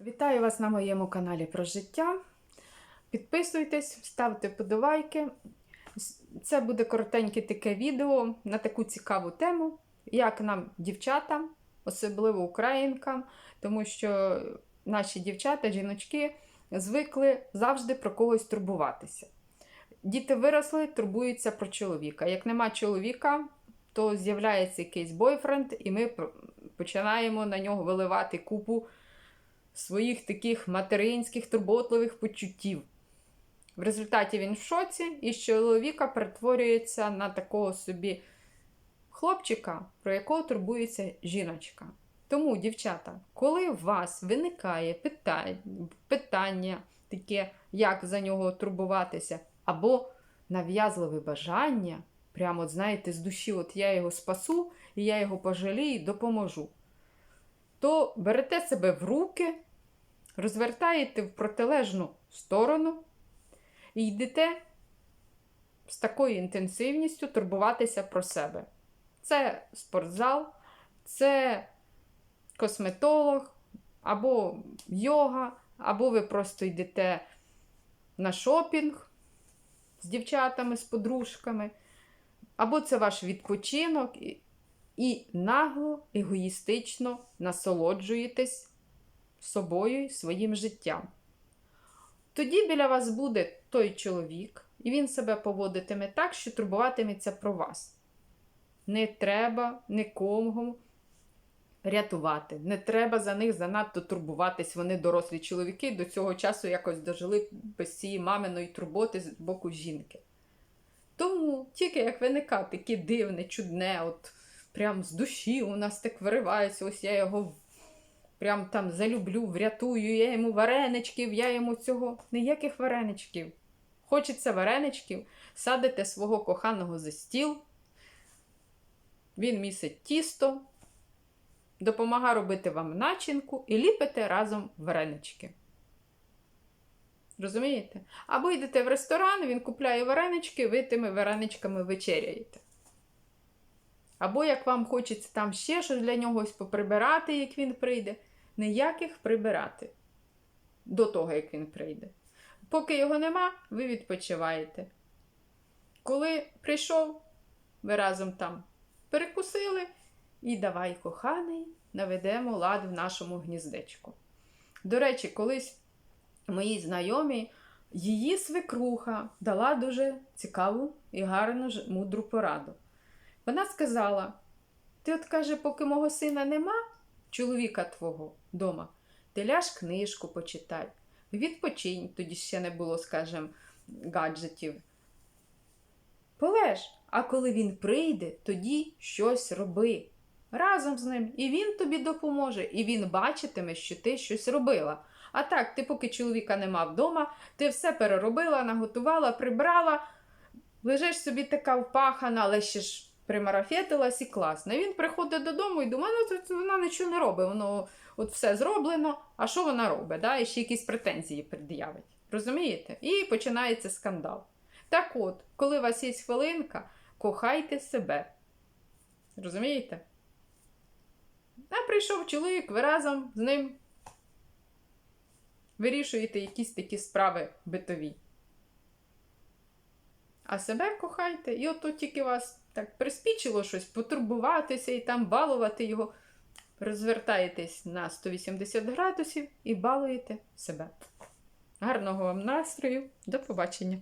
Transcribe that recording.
Вітаю вас на моєму каналі про життя. Підписуйтесь, ставте подобайки. Це буде коротеньке таке відео на таку цікаву тему, як нам, дівчатам, особливо українкам, тому що наші дівчата, жіночки звикли завжди про когось турбуватися. Діти виросли, турбуються про чоловіка. Як нема чоловіка, то з'являється якийсь бойфренд, і ми починаємо на нього виливати купу своїх таких материнських турботливих почуттів. В результаті він в шоці, і з чоловіка перетворюється на такого собі хлопчика, про якого турбується жіночка. Тому, дівчата, коли у вас виникає питання, питання таке, як за нього турбуватися, або нав'язливе бажання, прямо, от, знаєте, з душі, от я його спасу, і я його пожалію, допоможу, то берете себе в руки, розвертаєте в протилежну сторону і йдете з такою інтенсивністю турбуватися про себе. Це спортзал, це косметолог, або йога, або ви просто йдете на шопінг з дівчатами, з подружками, або це ваш відпочинок, і, нагло, егоїстично насолоджуєтесь собою і своїм життям. Тоді біля вас буде той чоловік, і він себе поводитиме так, що турбуватиметься про вас. Не треба нікому рятувати, не треба за них занадто турбуватись. Вони дорослі чоловіки до цього часу якось дожили без цієї маминої турботи з боку жінки. Тому тільки як виника таке дивне, чудне, от прям з душі у нас так виривається, ось я його прям там залюблю, врятую, я йому вареничків, я йому цього. Ніяких вареничків. Хочеться вареничків, садите свого коханого за стіл, він місить тісто, допомагає робити вам начинку і ліпите разом варенички. Розумієте? Або йдете в ресторан, він купляє варенички, ви тими вареничками вечеряєте. Або як вам хочеться там ще щось для нього поприбирати, як він прийде. Ніяких прибирати до того, як він прийде. Поки його нема, ви відпочиваєте. Коли прийшов, ви разом там перекусили і давай, коханий, наведемо лад в нашому гніздечку. До речі, колись моїй знайомій її свекруха дала дуже цікаву і гарну мудру пораду. Вона сказала: ти от каже, поки мого сина нема, чоловіка твого дома, ти ляж книжку почитай, відпочинь, тоді ще не було, скажімо, гаджетів. Полеж, а коли він прийде, тоді щось роби. Разом з ним, і він тобі допоможе, і він бачитиме, що ти щось робила. А так, ти, поки чоловіка нема вдома, ти все переробила, наготувала, прибрала, лежиш собі така впахана, але ще ж примарафетилась і класно. І він приходить додому і думає, ну тут вона нічого не робить, воно от все зроблено, а що вона робить? Да? І ще якісь претензії пред'явить. Розумієте? І починається скандал. Так от, коли у вас є хвилинка, кохайте себе. Розумієте? А прийшов чоловік, ви разом з ним вирішуєте якісь такі справи битові. А себе кохайте, і ото тільки вас так приспічило щось, потурбуватися і там балувати його. Розвертаєтесь на 180 градусів і балуєте себе. Гарного вам настрою, до побачення!